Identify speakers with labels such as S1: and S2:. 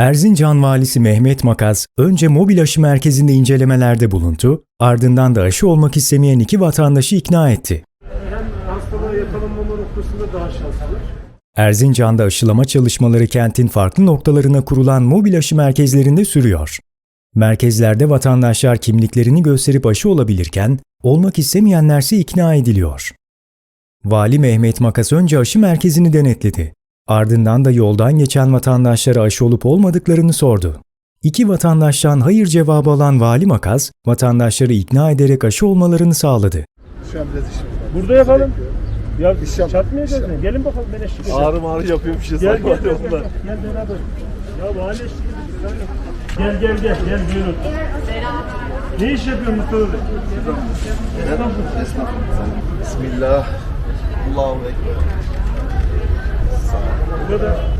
S1: Erzincan Valisi Mehmet Makaz önce mobil aşı merkezinde incelemelerde bulundu, ardından da aşı olmak istemeyen iki vatandaşı ikna etti.
S2: hem hastalığa yakalanmama noktasında daha şanslı.
S1: Erzincan'da aşılama çalışmaları kentin farklı noktalarına kurulan mobil aşı merkezlerinde sürüyor. Merkezlerde vatandaşlar kimliklerini gösterip aşı olabilirken, olmak istemeyenlerse ikna ediliyor. Vali Mehmet Makas önce aşı merkezini denetledi. Ardından da yoldan geçen vatandaşlara aşı olup olmadıklarını sordu. İki vatandaştan hayır cevabı alan Vali Makas, vatandaşları ikna ederek aşı olmalarını sağladı.
S3: Şu an biraz işim var.
S2: Burada yapalım. Ya
S3: İnşallah.
S2: çarpmayacağız mı? Gelin bakalım ben eşlik edeceğim.
S4: Ağrı mağrı yapıyormuşuz.
S2: Gel gel
S4: Gel,
S2: gel, gel, gel, gel beraber. Ya vali eşlik. Gel gel gel gel buyurun. Ne iş yapıyorsun Mustafa Bey?
S4: Bismillah. Allahu Ekber.
S2: Bu kadar.